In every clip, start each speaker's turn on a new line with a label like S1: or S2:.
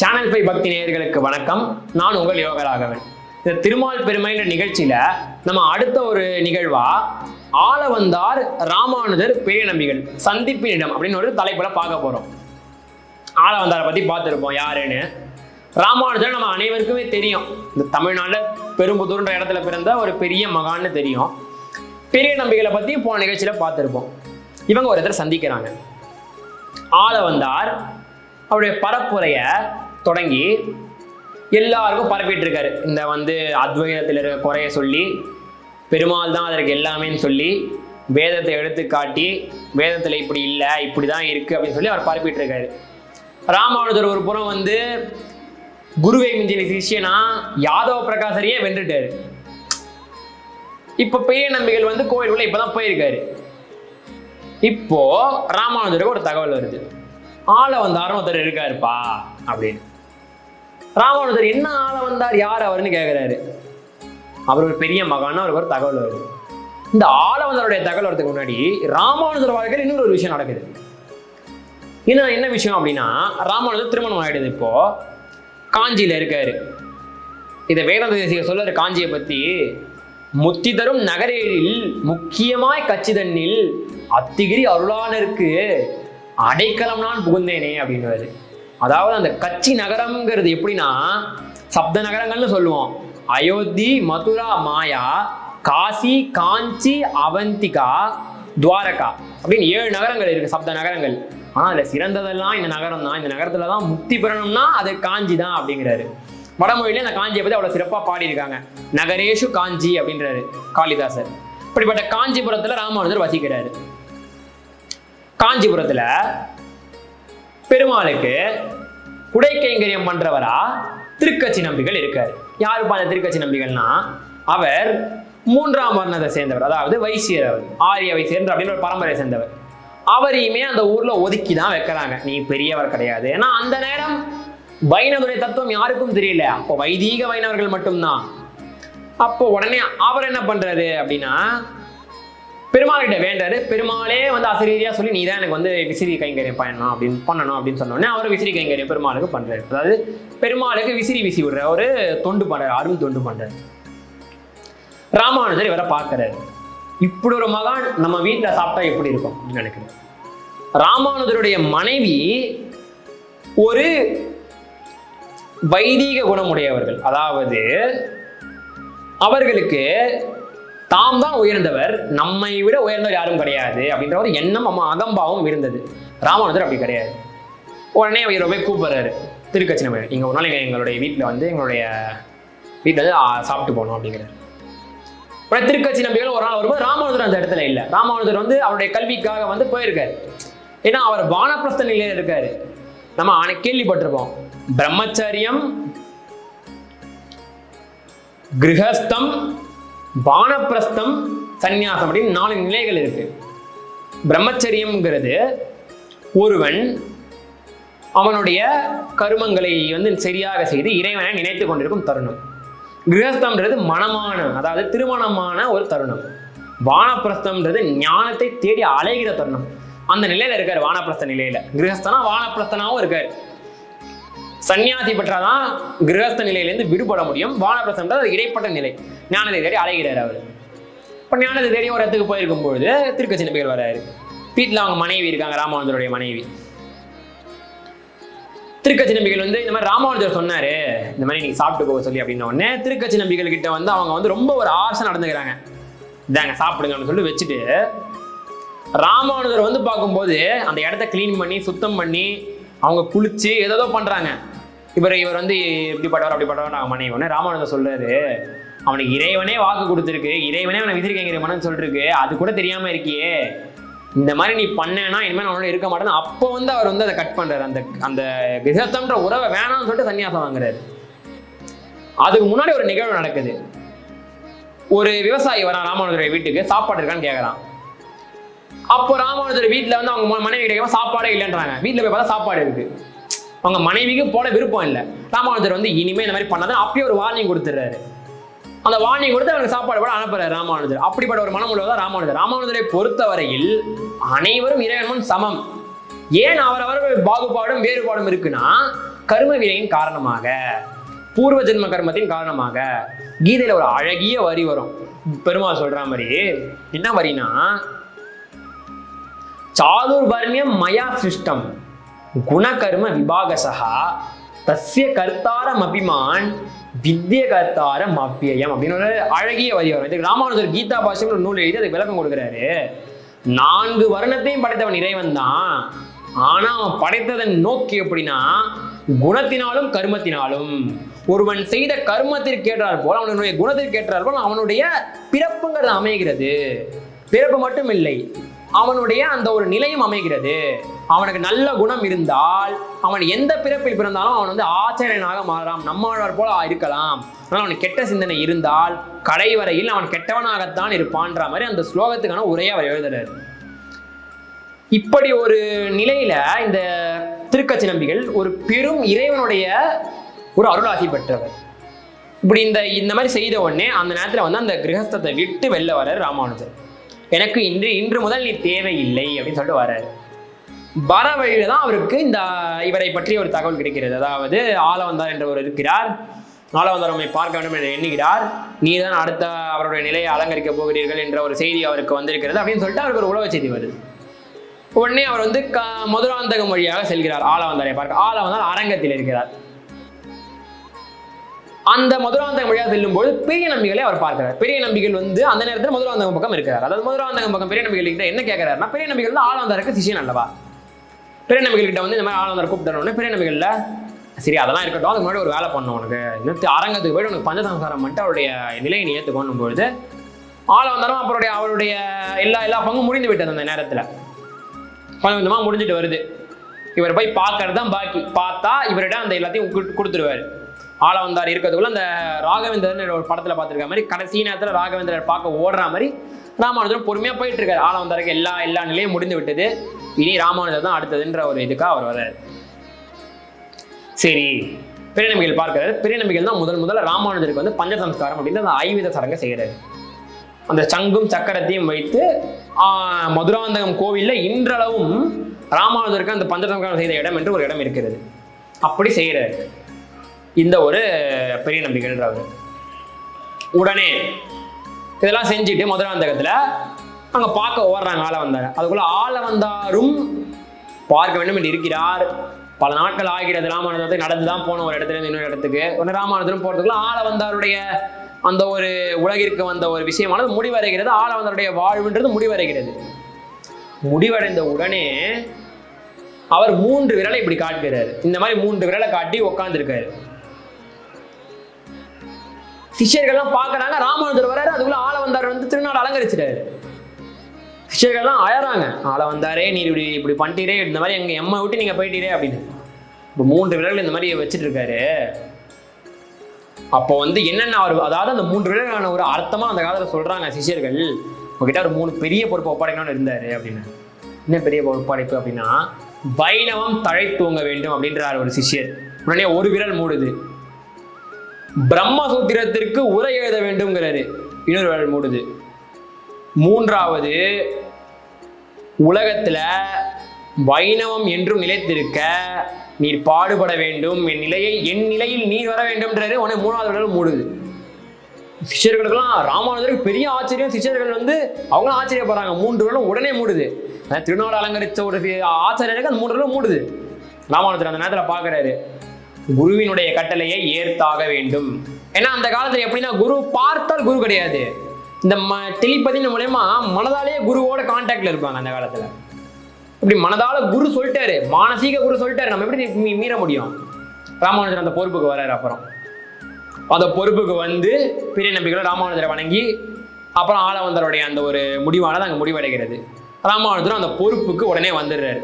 S1: Channel by பக்தி நேயர்களுக்கு வணக்கம். நான் உங்கள் யோகராகவன். இந்த திருமால் பெருமைன்ற நிகழ்ச்சியில நம்ம அடுத்த ஒரு நிகழ்வா ஆள வந்தார் ராமானுஜர் பெரிய நம்பிகள் சந்திப்பின் இடம் அப்படின்னு ஒரு தலைப்புல பார்க்க போறோம். ஆள வந்தாரை பத்தி பார்த்துருப்போம் யாருன்னு? ராமானுஜர் நம்ம அனைவருக்குமே தெரியும். இந்த தமிழ்நாட்டில் பெரும்புதூர்ன்ற இடத்துல பிறந்த ஒரு பெரிய மகான்னு தெரியும். பெரிய நம்பிகளை பத்தி போன நிகழ்ச்சியில பார்த்துருப்போம். இவங்க ஒருத்தர் சந்திக்கிறாங்க. ஆள வந்தார் அவருடைய பரப்புரையை தொடங்கி எல்லாருக்கும் பரப்பிட்டு இருக்காரு இந்த வந்து அத்வைதத்தில் இருக்க குறைய சொல்லி பெருமாள் தான் அதற்கு எல்லாமேன்னு சொல்லி வேதத்தை எடுத்து காட்டி வேதத்தில் இப்படி இல்லை இப்படி தான் இருக்குது அப்படின்னு சொல்லி அவர் பரப்பிட்டு இருக்காரு ராமானுஜர் ஒரு புறம் வந்து குருவை மிஞ்சின சிஷியனா யாதவ பிரகாசரையே வென்றுட்டாரு. இப்போ பெரிய நம்பிகள் வந்து கோயிலுக்குள்ள இப்பதான் போயிருக்காரு. இப்போ ராமானுஜருக்கு ஒரு தகவல் வருது. ஆள வந்தாரும் ஒருத்தர் இருக்காருப்பா அப்படின்னு. ராமானுஜர் என்ன ஆள வந்தார் யார் அவருன்னு கேட்குறாரு அவர் ஒரு பெரிய மகான்னு அவருக்கு ஒரு தகவல் வருது இந்த ஆள வந்தவருடைய தகவல் வரதுக்கு முன்னாடி ராமானுஜர் வாழ்க்கையில் இன்னொரு ஒரு விஷயம் நடக்குது. இன்னும் என்ன விஷயம் அப்படின்னா ராமானுஜர் திருமணம் ஆயிடுது இப்போ. காஞ்சியில இருக்காரு. இதை வேதாந்த தேசிகர் சொல்றாரு காஞ்சியை பத்தி முத்தி தரும் நகரேழில் முக்கியமாய் கச்சிதன்னில் அத்திகிரி அருளானருக்கு அடைக்கலம் நான் புகுந்தேனே அப்படின்னுவாரு. அதாவது அந்த கட்சி நகரம்ங்கிறது எப்படின்னா சப்த நகரங்கள்னு சொல்லுவோம். அயோத்தி மதுரா மாயா காசி காஞ்சி அவந்திகா துவாரகா அப்படின்னு ஏழு நகரங்கள் இருக்கு சப்த நகரங்கள். ஆனா அதுல சிறந்ததெல்லாம் இந்த நகரம் தான் இந்த நகரத்துல தான் முக்தி பெறணும்னா அது காஞ்சி தான் அப்படிங்கிறாரு. வடமொழியில இந்த காஞ்சியை பத்தி அவ்வளவு சிறப்பா பாடியிருக்காங்க. நகரேஷு காஞ்சி அப்படின்றாரு காளிதாசர். இப்படிப்பட்ட காஞ்சிபுரத்துல ராமானுஜர் வசிக்கிறாரு. காஞ்சிபுரத்தில் பெருமாளுக்கு குடை கைங்கரியம் பண்றவரா திருக்கட்சி நம்பிகள் இருக்கார். யாருப்பா அந்த திருக்கட்சி நம்பிகள்னா? அவர் மூன்றாம் வர்ணத்தை சேர்ந்தவர். அதாவது வைசியர் அவர். ஆரிய வைசியர் அப்படின்னு ஒரு பரம்பரையை சேர்ந்தவர். அவரையுமே அந்த ஊர்ல ஒதுக்கி தான் வைக்கிறாங்க. நீ பெரியவர் கிடையாது. ஏன்னா அந்த நேரம் வைணவருடைய தத்துவம் யாருக்கும் தெரியல. அப்போ வைதீக வைணவர்கள் மட்டும்தான். அப்போ உடனே அவர் என்ன பண்றாரு அப்படின்னா பெருமாள்கிட்ட வேண்டாரு. பெருமாளே வந்து அசரீரியா சொல்லி நீ தான் எனக்கு வந்து விசிறி கைங்கரியம் பண்ணணும் அப்படின்னு பண்ணணும் அப்படின்னு சொன்னோடனே அவர் விசிறி கைங்கரியம் பெருமாளுக்கு பண்றாரு. அதாவது பெருமாளுக்கு விசிறி விசி விடுற ஒரு தொண்டு பண்றாரு அருள் தொண்டு பண்றாரு. ராமானுஜர் இவரை பார்க்கறாரு. இப்படி ஒரு மகான் நம்ம வீட்டில் சாப்பிட்டா எப்படி இருக்கும் அப்படின்னு நினைக்கிறேன் ராமானுஜருடைய மனைவி ஒரு வைதீக குணமுடையவர்கள். அதாவது அவர்களுக்கு தாம் தான் உயர்ந்தவர் நம்மை விட உயர்ந்தவர் யாரும் கிடையாது அப்படின்ற ஒரு எண்ணம் நம்ம அகம்பாவும் இருந்தது. ராமானுஜர் அப்படி கிடையாது. உடனே இவரை போய் கூப்பிடுறாரு. திருக்கச்சி நம்ம இங்கே ஒரு நாள் எங்களுடைய வீட்டில் வந்து எங்களுடைய வீட்டில் வந்து சாப்பிட்டு போகணும் அப்படிங்கிறார். உடனே திருக்கச்சி நம்பிகள் ஒரு நாள் வரும்போது ராமானுஜர் அந்த இடத்துல இல்லை. ராமானுஜர் வந்து அவருடைய கல்விக்காக வந்து போயிருக்காரு. ஏன்னா அவர் வானப்பிரஸ்த நிலையில இருக்காரு. நம்ம ஆனை கேள்விப்பட்டிருப்போம். பிரம்மச்சரியம் கிரகஸ்தம் வானப்பிரஸ்தம் சந்நியாசம் அப்படின்னு நாலு நிலைகள் இருக்கு. பிரம்மச்சரியம்ங்கிறது ஒருவன் அவனுடைய கருமங்களை வந்து சரியாக செய்து இறைவனை நினைத்து கொண்டிருக்கும் தருணம். கிரகஸ்தம்ன்றது மனமான அதாவது திருமணமான ஒரு தருணம். வானப்பிரஸ்தம்ன்றது ஞானத்தை தேடி அலைகிற தருணம். அந்த நிலையில இருக்காரு வானப்பிரஸ்த நிலையில. கிரகஸ்தனா வானப்பிரஸ்தனாவும் இருக்காரு. சன்னியாசி பெற்றாதான் கிரகஸ்த நிலையிலேருந்து விடுபட முடியும். வானப்பிரசன்றது இடைப்பட்ட நிலை. ஞானத்தை தேடி அலைகிறார் அவர். இப்போ ஞானத்தை தேடி ஒரு இடத்துக்கு போயிருக்கும் பொழுது திருக்கச்சி பேர் வராரு. வீட்டில் அவங்க மனைவி இருக்காங்க ராமானுஜருடைய மனைவி. திருக்கச்சி நம்பிகள் வந்து இந்த மாதிரி ராமானுஜர் சொன்னாரு இந்த மாதிரி நீங்க சாப்பிட்டு போக சொல்லி அப்படின்ன உடனே திருக்கச்சி நம்பிகள் கிட்ட வந்து அவங்க வந்து ரொம்ப ஒரு ஆசை நடந்துக்கிறாங்க. இதாங்க சாப்பிடுங்கன்னு சொல்லி வச்சுட்டு ராமானுஜர் வந்து பார்க்கும்போது அந்த இடத்த கிளீன் பண்ணி சுத்தம் பண்ணி அவங்க குளிச்சு ஏதோ பண்றாங்க. இவர் இவர் வந்து இப்படிப்பட்டவர் அப்படிப்பட்டவர் நான் மனைவி உடனே ராமானுஜர் சொல்றாரு அவனுக்கு இறைவனே வாக்கு கொடுத்துருக்கு இறைவனே அவனை விசிறிக்கைங்கிற மனு சொல்லிருக்கு அது கூட தெரியாம இருக்கியே. இந்த மாதிரி நீ பண்ணேன்னா இனிமேல் அவனோட இருக்க மாட்டேன்னு அப்போ வந்து அவர் வந்து அதை கட் பண்றாரு. அந்த அந்த கிரகத்தம்ன்ற உறவை வேணாம்னு சொல்லிட்டு சன்னியாசம் வாங்குறாரு. அதுக்கு முன்னாடி ஒரு நிகழ்வு நடக்குது. ஒரு விவசாயி வரான் ராமானுஜருடைய வீட்டுக்கு சாப்பாடு இருக்கான்னு கேட்குறான் அப்போ ராமானுஜர் வீட்டில் வந்து அவங்க மனைவி கிடைக்காம சாப்பாடே இல்லைன்றாங்க. வீட்டில் போய் பார்த்தா சாப்பாடு இருக்கு. அவங்க மனைவிக்கு போட விருப்பம் இல்லை. ராமானுஜர் வந்து இனிமே இந்த மாதிரி பண்ணாதான் அப்பயே ஒரு வார்னிங் கொடுத்துட்றாரு. அந்த வார்னிங் கொடுத்து அவனுக்கு சாப்பாடு கூட அனுப்புறாரு ராமானுஜர். அப்படிப்பட்ட ஒரு மனம் உள்ளவர் ராமானுஜர். ராமானுஜரை பொறுத்தவரையில் அனைவரும் இறைவன் சமம். ஏன் அவரவர் பாகுபாடும் வேறுபாடும் இருக்குன்னா கர்ம வினையின் காரணமாக பூர்வ ஜென்ம கர்மத்தின் காரணமாக கீதையில ஒரு அழகிய வரி வரும். பெருமாள் சொல்ற மாதிரி என்ன வரினா சாதுர்வர்ணியம் மயா சிஸ்டம் குணகர்ம விபாகசகா தஸ்ய கர்த்தாரம் அபிமான் வித்திய கர்த்தாரம் அப்பியம் அப்படின்னு ஒரு அழகிய வரி வரும் இதுக்கு ராமானுஜர் கீதா பாஷம் ஒரு நூல் எழுதி அதுக்கு விளக்கம் கொடுக்குறாரு. நான்கு வருணத்தையும் படைத்தவன் இறைவன் தான். ஆனா அவன் படைத்ததன் நோக்கி எப்படின்னா குணத்தினாலும் கர்மத்தினாலும். ஒருவன் செய்த கர்மத்திற்கு ஏற்றார் போல் அவனுடைய குணத்திற்கு ஏற்றார் போல் அவனுடைய பிறப்புங்கிறது அமைகிறது. பிறப்பு மட்டும் இல்லை அவனுடைய அந்த ஒரு நிலையும் அமைகிறது. அவனுக்கு நல்ல குணம் இருந்தால் அவன் எந்த பிறப்பில் பிறந்தாலும் அவன் வந்து ஆச்சரியனாக மாறலாம் நம்மாழ்வார் போல இருக்கலாம் ஆனால் அவனுக்கு கெட்ட சிந்தனை இருந்தால் கடைவரையில் அவன் கெட்டவனாகத்தான் இருப்பான்ற மாதிரி அந்த ஸ்லோகத்துக்கான உரையை அவர் எழுதுறாரு. இப்படி ஒரு நிலையில இந்த திருக்கச்சி நம்பிகள் ஒரு பெரும் இறைவனுடைய ஒரு அருளாசி பெற்றவர். இப்படி இந்த இந்த மாதிரி செய்த உடனே அந்த நேரத்தில் வந்து அந்த கிரகஸ்தத்தை விட்டு வெளில வர்றார் ராமானுஜர். எனக்கு இன்று இன்று முதல் நீ தேவையில்லை அப்படின்னு சொல்லிட்டு வராரு வர வழியில தான் அவருக்கு இந்த இவரை பற்றி ஒரு தகவல் கிடைக்கிறது. அதாவது ஆலவந்தார் என்றவர் இருக்கிறார். ஆலவந்தார் உண்மை பார்க்க வேண்டும் என்று எண்ணுகிறார். நீதான் அடுத்த அவருடைய நிலையை அலங்கரிக்க போகிறீர்கள் என்ற ஒரு செய்தி அவருக்கு வந்திருக்கிறது அப்படின்னு சொல்லிட்டு அவருக்கு ஒரு உளவு செய்தி வருது. உடனே அவர் வந்து க மதுராந்தகம் வழியாக செல்கிறார் ஆலவந்தாரை பார்க்க. ஆலவந்தார் அரங்கத்தில் இருக்கிறார். அந்த மதுராந்தகம் வழியாக செல்லும்போது பெரிய நம்பிகளை அவர் பார்க்கிறார். பெரிய நம்பிகள் வந்து அந்த நேரத்தில் மதுராந்தகம் பக்கம் இருக்கிறார். அதாவது மதுராந்தகம் பக்கம் பெரிய நம்பிகள் கிட்ட என்ன கேட்கிறாருன்னா பெரிய நம்பிகள் வந்து ஆளாந்தாருக்கு சிஷியன் அல்லவா? பெரிய நம்பிகள் கிட்ட வந்து இந்த மாதிரி ஆளாந்தார் கூப்பிட்டோன்னே பெரிய நம்பிகள்ல சரி அதெல்லாம் இருக்கட்டும். அதுக்கு முன்னாடி ஒரு வேலை பண்ணணும் உனக்கு. நிறுத்தி அரங்கத்துக்கு போய்ட்டு உனக்கு பஞ்சசம்சாரம் பண்ணிட்டு அவருடைய நிலையை நீ ஏற்றுக்கணும் பொழுது ஆளவந்தாரும் அப்புறம் அவருடைய எல்லா எல்லா பங்கும் முடிந்து விட்டது அந்த நேரத்தில். கொஞ்சம் கொஞ்சமாக முடிஞ்சிட்டு வருது. இவர் போய் பார்க்கறது தான் பாக்கி. பார்த்தா இவரிடம் அந்த எல்லாத்தையும் கொடுத்துருவாரு ஆள வந்தார் இருக்கிறதுக்குள்ள அந்த ராகவேந்திரன் ஒரு படத்துல பார்த்துருக்க மாதிரி கடைசி நேரத்தில் ராகவேந்திரர் பார்க்க ஓடுற மாதிரி ராமானுஜர் பொறுமையா போயிட்டு இருக்காரு. ஆள வந்தாருக்கு எல்லா எல்லா நிலையும் முடிந்து விட்டது. இனி ராமானுஜர் தான் அடுத்ததுன்ற ஒரு இதுக்காக அவர் வர்றாரு. சரி பெரிய நம்பிகள் பார்க்கிறாரு தான் முதல் முதல்ல ராமானுஜருக்கு வந்து பஞ்சசம்ஸ்காரம் அப்படின்னு அந்த ஐவித சடங்கை செய்கிறாரு. அந்த சங்கும் சக்கரத்தையும் வைத்து ஆஹ், மதுராந்தகம் கோவில்ல இன்றளவும் ராமானுஜருக்கு அந்த பஞ்சசம்ஸ்காரம் செய்த இடம் என்று ஒரு இடம் இருக்கிறது. அப்படி செய்கிறாரு. இந்த ஒரு பெரிய நம்பிக்கைன்றாங்க உடனே இதெல்லாம் செஞ்சுட்டு முதலாந்தகத்தில் அங்கே பார்க்க ஓடுறாங்க ஆளை வந்தாங்க. அதுக்குள்ள ஆள வந்தாரும் பார்க்க வேண்டும் என்று இருக்கிறார். பல நாட்கள் ஆகிறது ராமானுஜத்தை நடந்து தான் போன ஒரு இடத்துல இருந்து இன்னொரு இடத்துக்கு. ஒன்று ராமானுஜரும் போகிறதுக்குள்ள ஆள வந்தாருடைய அந்த ஒரு உலகிற்கு வந்த ஒரு விஷயமானது முடிவடைகிறது. ஆள வந்தாருடைய வாழ்வுன்றது முடிவடைகிறது. முடிவடைந்த உடனே அவர் மூன்று விரலை இப்படி காட்டுகிறார். இந்த மாதிரி மூன்று விரலை காட்டி உட்காந்துருக்காரு சிஷியர்கள்லாம் பார்க்குறாங்க. ராமானுஜர் வராரு அதுக்குள்ள ஆள வந்தார் வந்து திருநாடு அலங்கரிச்சிட்டாரு. சிஷியர்கள்லாம் அழறாங்க. ஆள வந்தாரே நீ இப்படி இப்படி பண்ணிட்டீரே இந்த மாதிரி எங்கள் எம்மை விட்டு நீங்கள் போயிட்டீரே அப்படின்னு. இப்போ மூன்று விரல்கள் இந்த மாதிரி வச்சுட்டு இருக்காரு. அப்போ வந்து என்னென்ன அவர் அதாவது அந்த மூன்று விரலான ஒரு அர்த்தமாக அந்த காலத்தில் சொல்கிறாங்க சிஷ்யர்கள். உங்ககிட்ட ஒரு மூணு பெரிய பொறுப்பு ஒப்படைக்கணும்னு இருந்தார் அப்படின்னு. என்ன பெரிய ஒப்படைப்பு அப்படின்னா வைணவம் தழைத்தூங்க வேண்டும் அப்படின்றார் ஒரு சிஷ்யர். உடனே ஒரு விரல் மூடுது. பிரம்மசூத்திரத்திற்கு உரை எழுத வேண்டும்ங்கிறாரு. இன்னொரு வேலை மூடுது. மூன்றாவது உலகத்துல வைணவம் என்றும் நிலைத்திருக்க நீர் பாடுபட வேண்டும் என் நிலையை என் நிலையில் நீர் வர வேண்டும்ன்றாரு. உடனே மூணாவது விரல் மூடுது. சிஷியர்களுக்கெல்லாம் ராமானுஜருக்கு பெரிய ஆச்சரியம். சிஷியர்கள் வந்து அவங்களும் ஆச்சரியப்படுறாங்க. மூன்று விரலும் உடனே மூடுது. திருநாடு அலங்கரித்த ஒரு சி- ஆச்சாரியருக்கு அந்த மூன்று விரலும் மூடுது. ராமானுஜர் அந்த நேரத்தில் பார்க்கறாரு குருவினுடைய கட்டளையை ஏற்தாக வேண்டும். ஏன்னா அந்த காலத்துல எப்படின்னா குரு பார்த்தால் குரு கிடையாது. இந்த ம டெலிபதியின் மூலயமா மனதாலேயே குருவோட கான்டாக்ட்ல இருப்பாங்க அந்த காலத்துல. இப்படி மனதால குரு சொல்லிட்டாரு. மானசீக குரு சொல்லிட்டாரு. நம்ம எப்படி மீற முடியும்? ராமானுஜர் அந்த பொறுப்புக்கு வர்றாரு அப்புறம். அந்த பொறுப்புக்கு வந்து பெரிய நம்பிக்கையோட ராமானுஜரை வணங்கி அப்புறம் ஆளவந்தருடைய அந்த ஒரு முடிவானது அங்கே முடிவடைகிறது. ராமானுஜரும் அந்த பொறுப்புக்கு உடனே வந்துடுறாரு.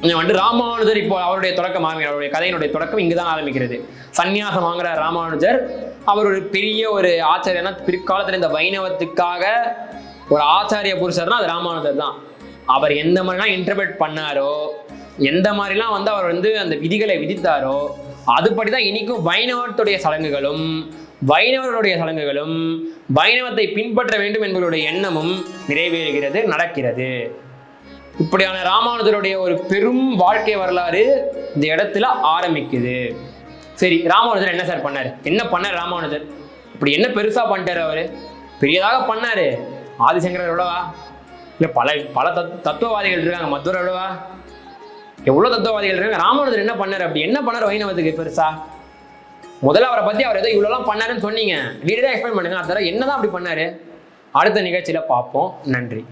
S1: வந்து ராமானுஜர் இப்போ அவருடைய தொடக்கம் அவருடைய கதையினுடைய தொடக்கம் இங்கு தான் ஆரம்பிக்கிறது. சந்நியாசம் வாங்குற ராமானுஜர் அவர் ஒரு பெரிய ஒரு ஆச்சாரியனா பிற்காலத்தில் இந்த வைணவத்துக்காக ஒரு ஆச்சாரிய புருஷர்னா அது ராமானுஜர் தான். அவர் எந்த மாதிரிலாம் இன்டர்பிரட் பண்ணாரோ எந்த மாதிரிலாம் வந்து அவர் வந்து அந்த விதிகளை விதித்தாரோ அதுபடி தான் இனிக்கும் வைணவத்துடைய சடங்குகளும் வைணவர்களுடைய சடங்குகளும் வைணவத்தை பின்பற்ற வேண்டும் என்பவருடைய எண்ணமும் நிறைவேறுகிறது நடக்கிறது. இப்படியான ராமானுஜருடைய ஒரு பெரும் வாழ்க்கை வரலாறு இந்த இடத்துல ஆரம்பிக்குது. சரி ராமானுஜர் என்ன சார் பண்ணாரு? என்ன பண்ணார் ராமானுஜர்? இப்படி என்ன பெருசாக பண்ணிட்டார் அவர்? பெரியதாக பண்ணாரு. ஆதிசங்கரர் எவ்வளவா? இல்லை பல பல தத் தத்துவவாதிகள் இருக்காங்க மதுரை எவ்வளவா? எவ்வளோ தத்துவவாதிகள் இருக்காங்க. ராமானுஜர் என்ன பண்ணார்? அப்படி என்ன பண்ணார் வைணவத்துக்கு பெருசா? முதல்ல அவரை பற்றி அவர் ஏதோ இவ்வளோலாம் பண்ணாருன்னு சொன்னீங்க. வீடு தான் எக்ஸ்பிளைன் பண்ணுங்க. அதெல்லாம் என்னதான் அப்படி பண்ணார்? அடுத்த நிகழ்ச்சியில் பார்ப்போம். நன்றி.